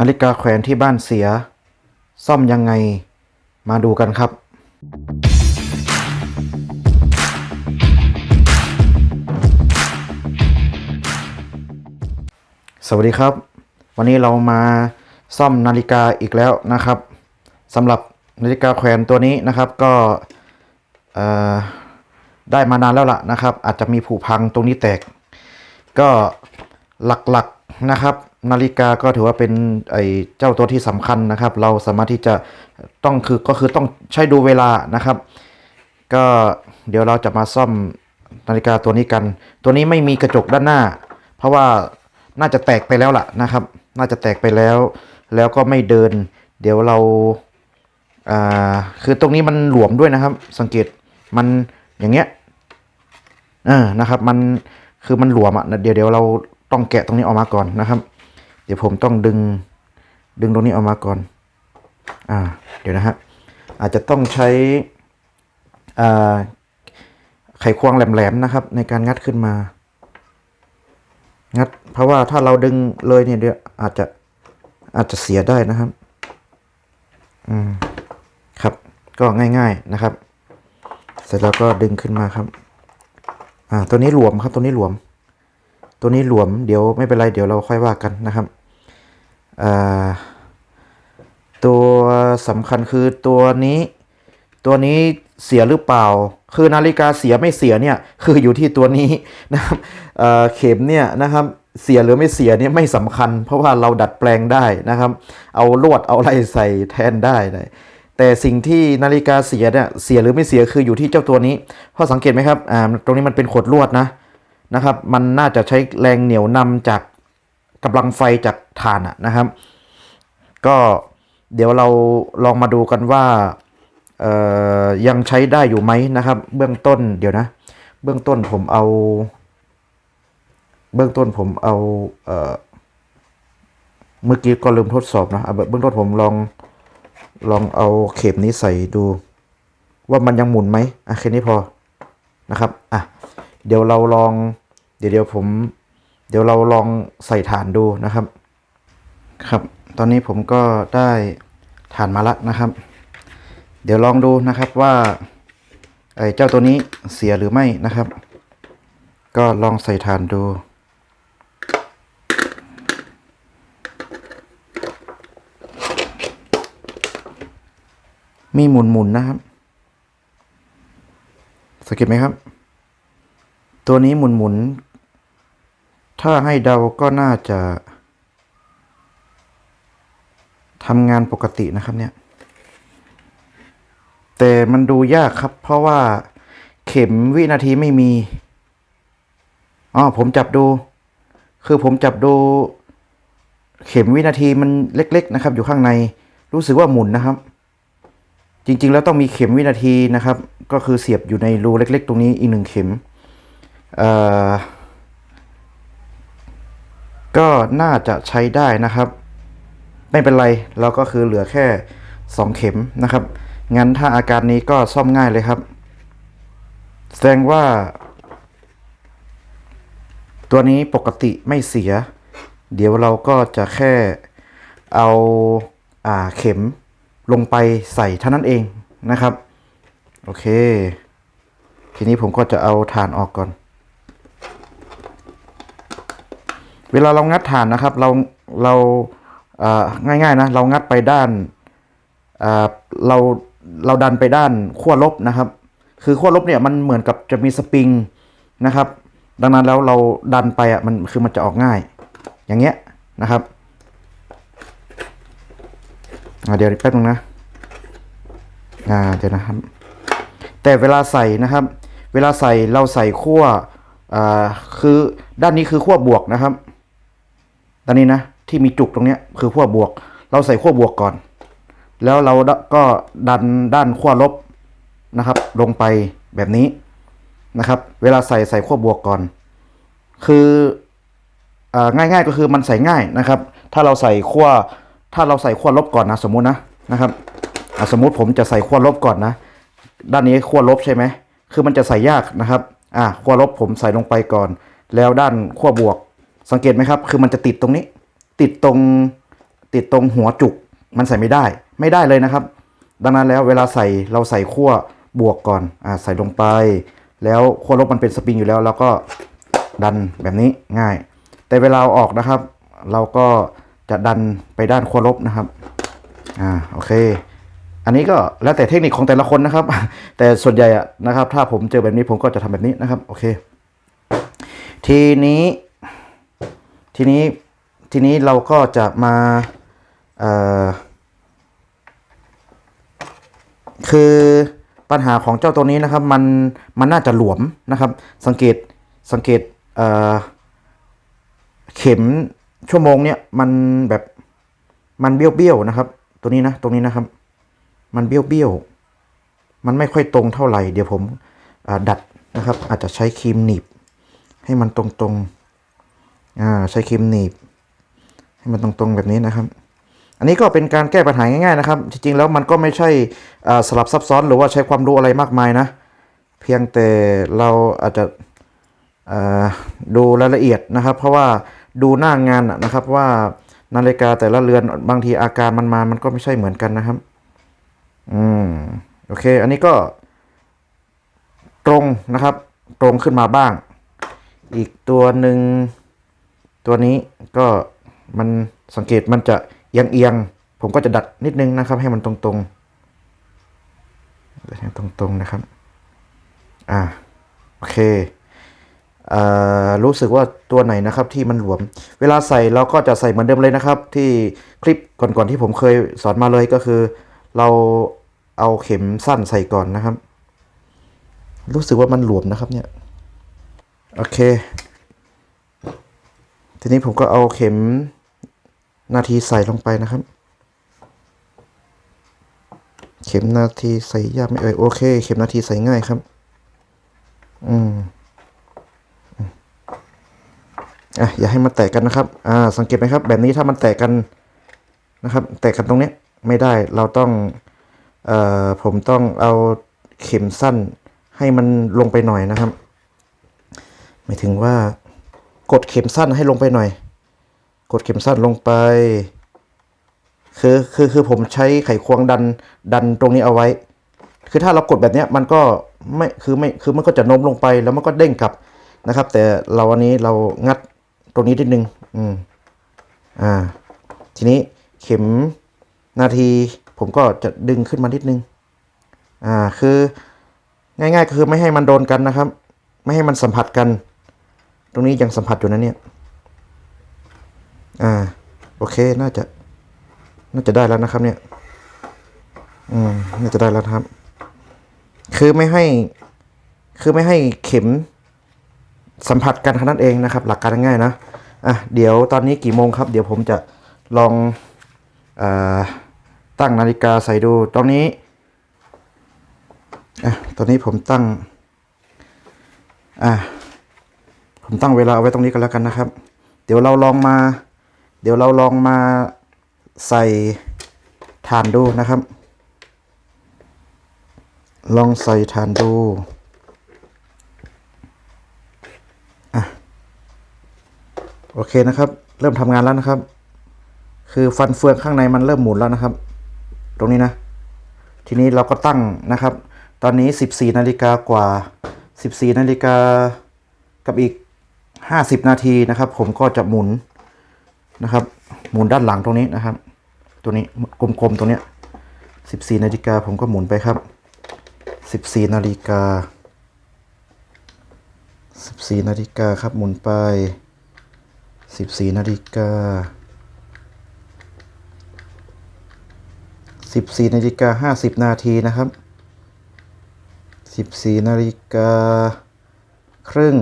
นาฬิกาแขวนที่บ้านเสีย ซ่อมยังไงมาดูกันครับ สวัสดีครับ วันนี้เรามาซ่อมนาฬิกาอีกแล้วนะครับสำหรับนาฬิกาแขวนตัวนี้นะครับก็ได้มานานแล้วล่ะนะครับ อาจจะมีผุพังตรงนี้แตก ก็หลักๆนะครับ นาฬิกาก็ถือว่าเป็นไอ้เจ้าตัวที่สำคัญนะครับ เราสามารถที่จะต้องคือก็คือต้องใช้ดูเวลานะครับ ก็เดี๋ยวเราจะมาซ่อมนาฬิกาตัวนี้กัน ตัวนี้ไม่มีกระจกด้านหน้า เพราะว่าน่าจะแตกไปแล้วล่ะนะครับ น่าจะแตกไปแล้ว แล้วก็ไม่เดิน เดี๋ยวเราอ่าคือตรงนี้มันหลวมด้วยนะครับ สังเกตมันอย่างเงี้ยเออนะครับ มันคือมันหลวมอะเดี๋ยวเดี๋ยวเราต้องแกะตรงนี้ออกมาก่อนนะครับ เดี๋ยวผมต้องดึงดึงตรงนี้ออกมาก่อน อ่า เดี๋ยวนะฮะ อาจจะต้องใช้ไขควงแหลมๆนะครับ ในการงัดขึ้นมา งัด เพราะว่าถ้าเราดึงเลยเนี่ยเดี๋ยวอาจจะอาจจะเสียได้นะครับ อืม ครับ ก็ง่าย ๆนะครับ เสร็จแล้วก็ดึงขึ้นมาครับ อ่า ตัวนี้หลวมครับ ตัวนี้หลวม ตัวนี้หลวม เดี๋ยวไม่เป็นไร เดี๋ยวเราค่อยว่ากันนะครับ ตัวสำคัญคือตัวนี้ ตัวนี้เสียหรือเปล่า คือนาฬิกาเสียไม่เสียเนี่ยคืออยู่ที่ตัวนี้นะครับเเข็มเนี่ยนะครับเสียหรือไม่เสียเนี่ยไม่สำคัญ เพราะว่าเราดัดแปลงได้นะครับ เอาลวดเอาอะไรใส่แทนได้เลยแต่สิ่งที่นาฬิกาเสียเนี่ยเสียหรือไม่เสียคืออยู่ที่เจ้าตัวนี้เพราะสังเกตไหมครับอ่าตรงนี้มันเป็นขดลวดนะนะครับ มันน่าจะใช้แรงเหนี่ยวนำจาก กำลังไฟจากถ่านอะนะครับ ก็เดี๋ยวเราลองมาดูกันว่าเอ่อยังใช้ได้อยู่ไหมนะครับ เบื้องต้นเดี๋ยวนะ เบื้องต้นผมเอา เบื้องต้นผมเอาเอ่อเมื่อกี้ก็ลืมทดสอบนะเอาเบื้องต้นผมลองลองเอาเข็มนี้ใส่ดู ว่ามันยังหมุนไหมอะแค่นี้พอนะครับอะเดี๋ยวเราลอง เดี๋ยวเดี๋ยวผม เดี๋ยวเราลองใส่ฐานดูนะครับ ครับ ตอนนี้ผมก็ได้ฐานมาล้วนะครับ เดี๋ยวลองดูนะครับว่าไอ้เจ้าตัวนี้เสียหรือไม่นะครับ ก็ลองใส่ฐานดูมีหมุนหมุนนะครับสังเกตไหมครับ ตัวนี้หมุนหมุนๆ ถ้าให้เดาก็น่าจะทำงานปกตินะครับเนี่ย แต่มันดูยากครับ เพราะว่าเข็มวินาทีไม่มีอ๋อผมจับดู คือผมจับดู เข็มวินาทีมันเล็ก ๆ นะครับ อยู่ข้างใน รู้สึกว่าหมุนนะครับ จริง ๆ แล้วต้องมีเข็มวินาทีนะครับ ก็คือเสียบอยู่ในรูเล็ก ๆ ตรงนี้อีกหนึ่งเข็ม เอ่อ ก็น่าจะใช้ได้นะครับ ไม่เป็นไรเราก็คือเหลือแค่ 2 เข็มนะครับ งั้นถ้าอาการนี้ก็ซ่อมง่ายเลยครับ แสดงว่า ตัวนี้ปกติไม่เสีย เดี๋ยวเราก็จะแค่เอาอาเข็มลงไปใส่เท่านั้นเองนะครับ โอเค ทีนี้ผมก็จะเอาฐานออกก่อน เวลาเรางัดฐานนะครับ เราเราง่ายๆนะเรางัดไปด้านเราเราดันไปด้านขั้วลบนะครับ คือขั้วลบเนี่ยมันเหมือนกับจะมีสปริงนะครับ ดังนั้นแล้วเราดันไปอะมันคือมันจะออกง่าย อย่างเงี้ยนะครับเดี๋ยวแป๊บนึงนะอ่าเดี๋ยวนะครับ แต่เวลาใส่นะครับ เวลาใส่เราใส่ขั้วอ่าคือด้านนี้คือขั้วบวกนะครับ ด้านนี้นะที่มีจุกตรงเนี้ยคือขั้วบวก เราใส่ขั้วบวกก่อน แล้วเราก็ดันด้านขั้วลบนะครับ ลงไปแบบนี้นะครับ เวลาใส่ใส่ขั้วบวกก่อน คืออง่ายๆก็คือมันใส่ง่ายนะครับ ถ้าเราใส่ขั้วถ้าเราใส่ขั้วลบก่อนนะสมมุตินะนะครับอะสมมุติผมจะใส่ขั้วลบก่อนนะ ด้านนี้ขั้วลบใช่ไหมคือมันจะใส่ยากนะครับอะขั้วลบผมใส่ลงไปก่อน แล้วด้านขั้วบวก สังเกตไหมครับ คือมันจะติดตรงนี้ ติดตรงติดตรงหัวจุก มันใส่ไม่ได้ ไม่ได้เลยนะครับ ดังนั้นแล้วเวลาใส่เราใส่ขั้วบวกก่อนอ่าใส่ลงไป แล้วขั้วลบมันเป็นสปริงอยู่แล้ว แล้วก็ดันแบบนี้ง่าย แต่เวลาอออกนะครับ เราก็จะดันไปด้านขั้วลบนะครับอ่าโอเค อันนี้ก็แล้วแต่เทคนิคของแต่ละคนนะครับ แต่ส่วนใหญ่อะนะครับ ถ้าผมเจอแบบนี้ผมก็จะทำแบบนี้นะครับ โอเค ทีนี้ ทีนี้ทีนี้เราก็จะมาคือปัญหาของเจ้าตัวนี้นะครับ มันมันน่าจะหลวมนะครับ สังเกตสังเกตเเข็มชั่วโมงเนี่ยมันแบบมันเบี้ยวๆนะครับ ตัวนี้นะตรงนี้นะครับ มันเบี้ยวเบี้ยวมันไม่ค่อยตรงเท่าไหร่เดี๋ยวผมดัดนะครับ อาจจะใช้ครีมหนีบให้มันตรงๆ อ่าใช้ครีมหนีบ ให้มันตรงๆแบบนี้นะครับ อันนี้ก็เป็นการแก้ปัญหาง่ายๆนะครับ จริงๆแล้วมันก็ไม่ใช่สลับซับซ้อนหรือว่าใช้ความรู้อะไรมากมายนะ เพียงแต่เราอาจจะดูรายละเอียดนะครับ เพราะว่าดูหน้างานนะครับว่านาฬิกาแต่ละเรือนบางทีอาการมันมา มันก็ไม่ใช่เหมือนกันนะครับ อืม โอเค อันนี้ก็ ตรงนะครับ ตรงขึ้นมาบ้าง อีกตัวหนึ่ง ตัวนี้ก็มันสังเกตมันจะเอียงเอียงผมก็จะดัดนิดนึงนะครับ ให้มันตรงๆให้ตรงๆนะครับ อ่าโอเคอ่ารู้สึกว่าตัวไหนนะครับที่มันหลวม เวลาใส่เราก็จะใส่เหมือนเดิมเลยนะครับ ที่คลิปก่อนๆที่ผมเคยสอนมาเลยก็คือ เราเอาเข็มสั้นใส่ก่อนนะครับ รู้สึกว่ามันหลวมนะครับเนี่ย โอเค ทีนี้ผมก็เอาเข็มนาทีใส่ลงไปนะครับ เข็มนาทีใส่ยากไหม่เอ่ยโอเค เข็มนาทีใส่ง่ายครับ อืมอะอย่าให้มันแตกกันนะครับอ่าสังเกตไหมครับ แบบนี้ถ้ามันแตกกันนะครับ แตกกันตรงเนี้ยไม่ได้เราต้องเอ่อผมต้องเอาเข็มสั้นให้มันลงไปหน่อยนะครับหมายถึงว่า กดเข็มสั้นให้ลงไปหน่อย กดเข็มสั้นลงไป คือคือคือผมใช้ไขควงดันดันตรงนี้เอาไว้ คือถ้าเรากดแบบเนี้ยมันก็ไม่คือไม่คือมันก็จะโน้มลงไปแล้วมันก็เด้งกลับนะครับ แต่เราอันนี้เรางัดตรงนี้นิดนึงอืมอ่า ทีนี้เข็มนาทีผมก็จะดึงขึ้นมานิดนึง อ่า คือ ง่ายๆก็คือไม่ให้มันโดนกันนะครับ ไม่ให้มันสัมผัสกัน ตรงนี้ยังสัมผัสอยู่นะเนี่ย อ่า โอเค น่าจะ น่าจะได้แล้วนะครับ เนี่ย อืม น่าจะได้แล้วครับ คือไม่ให้ คือไม่ให้เข็มสัมผัสกันเท่านั้นเองนะครับ หลักการง่ายนะ อะ เดี๋ยวตอนนี้กี่โมงครับ เดี๋ยวผมจะลองอาตั้งนาฬิกาใส่ดู ตอนนี้ อะ ตอนนี้ผมตั้ง อะ ผมตั้งเวลาเอาไว้ตรงนี้กันแล้วกันนะครับ เดี๋ยวเราลองมา เดี๋ยวเราลองมาใส่ฐานดูนะครับ ลองใส่ฐานดูอะโอเคนะครับ เริ่มทำงานแล้วนะครับ คือฟันเฟืองข้างในมันเริ่มหมุนแล้วนะครับ ตรงนี้นะ ทีนี้เราก็ตั้งนะครับ ตอนนี้ 14นาฬิกากว่า 14นาฬิกากับอีก 50 นาทีนะครับ ผมก็จะหมุนนะครับ หมุนด้านหลังตรงนี้นะครับ ตัวนี้กลมๆตรงเนี้ย14 นาฬิกาผมก็หมุนไปครับ 14 นาฬิกา 14 นาฬิกาครับหมุนไป 14 นาฬิกา 14 นาฬิกา 50 นาทีนะครับ 14 นาฬิกา ครึ่ง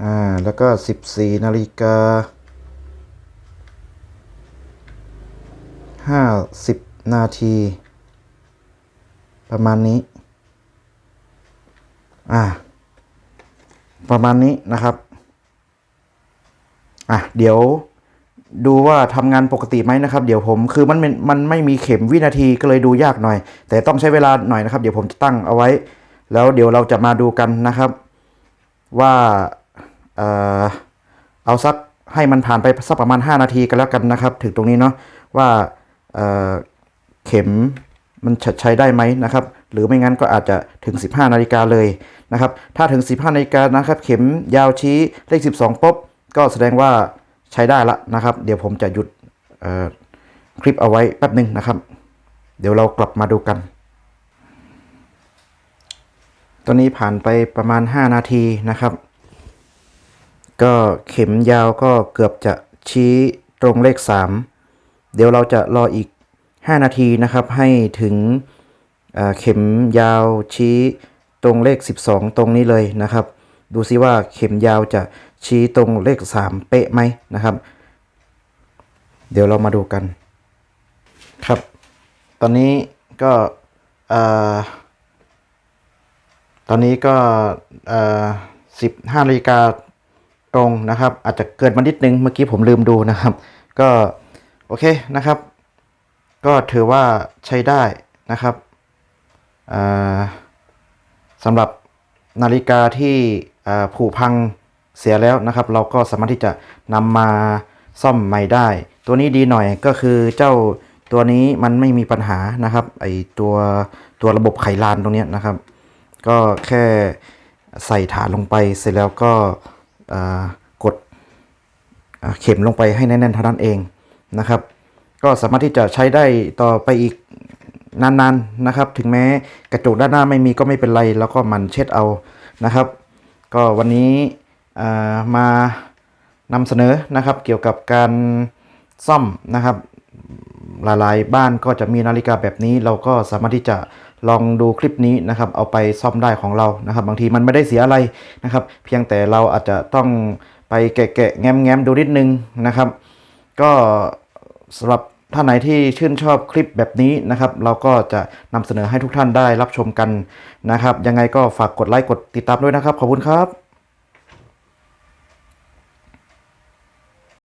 อ่า แล้วก็ 14 นาฬิกา 50 นาที ประมาณนี้ อ่า ประมาณนี้นะครับ อะ เดี๋ยวดูว่าทำงานปกติไหมนะครับ เดี๋ยวผมคือมันมันไม่มีเข็มวินาทีก็เลยดูยากหน่อย แต่ต้องใช้เวลาหน่อยนะครับ เดี๋ยวผมจะตั้งเอาไว้ แล้วเดี๋ยวเราจะมาดูกันนะครับ ว่า เอาสักให้มันผ่านไปสักประมาณ 5 นาทีกันแล้วกันนะครับ ถึงตรงนี้เนาะว่าเเข็มมันใช้ได้ไหมนะครับ หรือไม่งั้นก็อาจจะถึง 15 นาฬิกาเลยนะครับ ถ้าถึง 15 นาฬิกานะครับ เข็มยาวชี้เลข 12ปุ๊บก็แสดงว่าใช้ได้ละนะครับ เดี๋ยวผมจะหยุดคลิปเอาไว้แป๊บหนึ่งนะครับ เดี๋ยวเรากลับมาดูกัน ตอนนี้ผ่านไปประมาณ 5 นาทีนะครับ ก็เข็มยาวก็เกือบจะชี้ตรงเลข 3 เดี๋ยวเราจะรออีก 5 นาทีนะครับ ให้ถึงเข็มยาวชี้ตรงเลข 12 ตรงนี้เลยนะครับ ดูซิว่าเข็มยาวจะชี้ตรงเลข 3 เป๊ะไหมนะครับ เดี๋ยวเรามาดูกันครับ ตอนนี้ก็ตอนนี้ก็สิบห้านาฬิกา ตรงนะครับ อาจจะเกินมานิดนึงเมื่อกี้ผมลืมดูนะครับ ก็โอเคนะครับ ก็ถือว่าใช้ได้นะครับสำหรับนาฬิกาที่ผุพังเสียแล้วนะครับ เราก็สามารถที่จะนำมาซ่อมใหม่ได้ ตัวนี้ดีหน่อยก็คือเจ้าตัวนี้มันไม่มีปัญหานะครับไอตัวตัวระบบไขลานตรงนี้นะครับ ก็แค่ใส่ฐานลงไปเสร็จแล้วก็ กดเข็มลงไปให้แน่นๆเท่านั้นเองนะครับ ก็สามารถที่จะใช้ได้ต่อไปอีกนานๆนนะครับ ถึงแม้กระจกด้านหน้าไม่มีก็ไม่เป็นไร แล้วก็มันเช็ดเอานะครับ ก็วันนี้มานำเสนอนะครับ เกี่ยวกับการซ่อมนะครับ หลายๆ บ้านก็จะมีนาฬิกาแบบนี้ เราก็สามารถที่จะ ลองดูคลิปนี้นะครับเอาไปซ่อมได้ของเรานะครับ บางทีมันไม่ได้เสียอะไรนะครับ เพียงแต่เราอาจจะต้องไปแกะๆแง้มๆดูนิดนึงนะครับ ก็สำหรับท่านไหนที่ชื่นชอบคลิปแบบนี้นะครับ เราก็จะนำเสนอให้ทุกท่านได้รับชมกันนะครับ ยังไงก็ฝากกดไลค์กดติดตามด้วยนะครับ ขอบคุณครับ